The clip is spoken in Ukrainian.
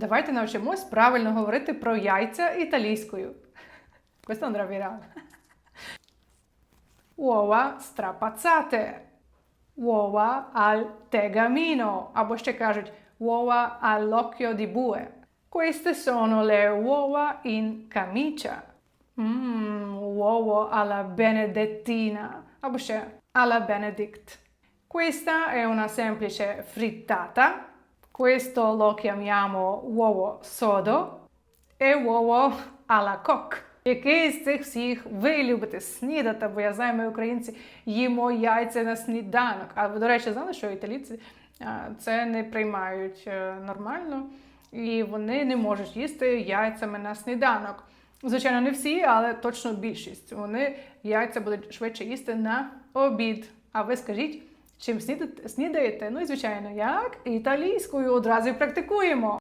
Давайте навчимось правильно говорити про яйця італійською. Questo andrà virale. Uova strapazzate. Uova al tegamino. Або ще кажуть uova all'occhio di bue. Queste sono le uova in camicia. Mmm, uovo alla benedettina. Або ще alla benedict. Questa è una semplice frittata. Questo lo chiamiamo uovo sodo e uovo alla coque. Який з цих всіх ви любите снідати? Бо я знаю, ми українці їмо яйця на сніданок. А ви, до речі, знали, що італійці це не приймають нормально, і вони не можуть їсти яйцями на сніданок. Звичайно, не всі, але точно більшість. Вони яйця будуть швидше їсти на обід. А ви скажіть, чим снідаєте? Ну і звичайно, як італійською одразу практикуємо.